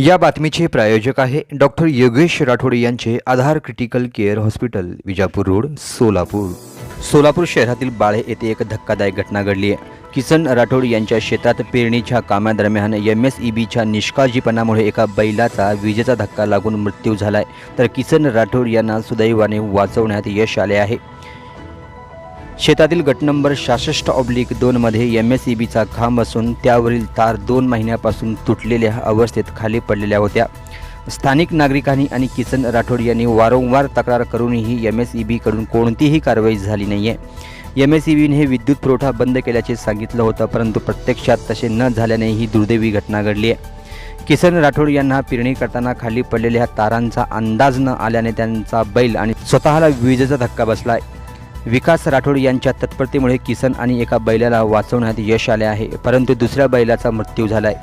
या बातमीचे प्रायोजक आहे डॉक्टर योगेश राठोड यांचे Aadhaar critical care hospital Vijapur road Solapur. Solapur शहरातील बाळे येथे एक धक्कादायक घटना घडली आहे. किसन राठोड यांच्या शेतात पेरणीच्या कामादरम्यान एम एस ई बीच्या निष्काळजीपणामुळे एका बैलाचा विजेचा धक्का लागून मृत्यू झालाय. तर किसन राठोड यांना सुदैवाने वाचवण्यात यश आले आहे. शेतातील गट नंबर सहासष्ट ऑब्लिक दोनमध्ये एम एस ई बीचा खांब असून त्यावरील तार दोन महिन्यापासून तुटलेल्या अवस्थेत खाली पडलेल्या होत्या. स्थानिक नागरिकांनी आणि किसन राठोड यांनी वारंवार तक्रार करूनही एम एस ई बीकडून कोणतीही कारवाई झाली नाही आहे एम एस ई बीने विद्युत पुरवठा बंद केल्याचे सांगितलं होतं परंतु प्रत्यक्षात तसे न झाल्याने ही दुर्दैवी घटना घडली आहे. किसन राठोड यांना पेरणी करताना खाली पडलेल्या तारांचा अंदाज न आल्याने त्यांचा बैल आणि स्वतःला विजेचा धक्का बसला विकास राठोड यांच्या तत्परतेमुळे किसन आणि एका बैलाला वाचवण्यात यश आले आहे परंतु दुसऱ्या बैलाचा मृत्यू झालाय.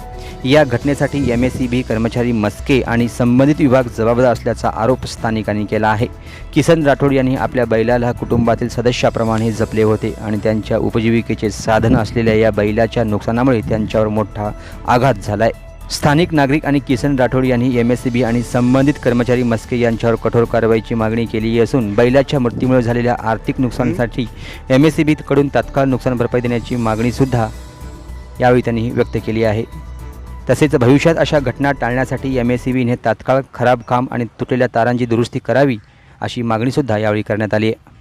या घटनेसाठी एम एस सी बी कर्मचारी मस्के आणि संबंधित विभाग जबाबदार असल्याचा आरोप स्थानिकांनी केला आहे. किसन राठोड यांनी आपल्या बैलाला कुटुंबातील सदस्याप्रमाणे जपले होते आणि त्यांच्या उपजीविकेचे साधन असलेल्या या बैलाच्या नुकसानामुळे त्यांच्यावर मोठा आघात झालाय. स्थानिक नागरिक आणि किसन राठोड यांनी एम एस सी बी आणि संबंधित कर्मचारी मस्के यांच्यावर कठोर कारवाईची मागणी केली असून बैलाच्या मृत्यूमुळे झालेल्या आर्थिक नुकसानासाठी एम एस सी बीकडून तात्काळ नुकसान भरपाई देण्याची मागणीसुद्धा यावेळी त्यांनी व्यक्त केली आहे. तसेच भविष्यात अशा घटना टाळण्यासाठी एम एस सी बीने तात्काळ खराब काम आणि तुटलेल्या तारांची दुरुस्ती करावी अशी मागणीसुद्धा यावेळी करण्यात आली आहे.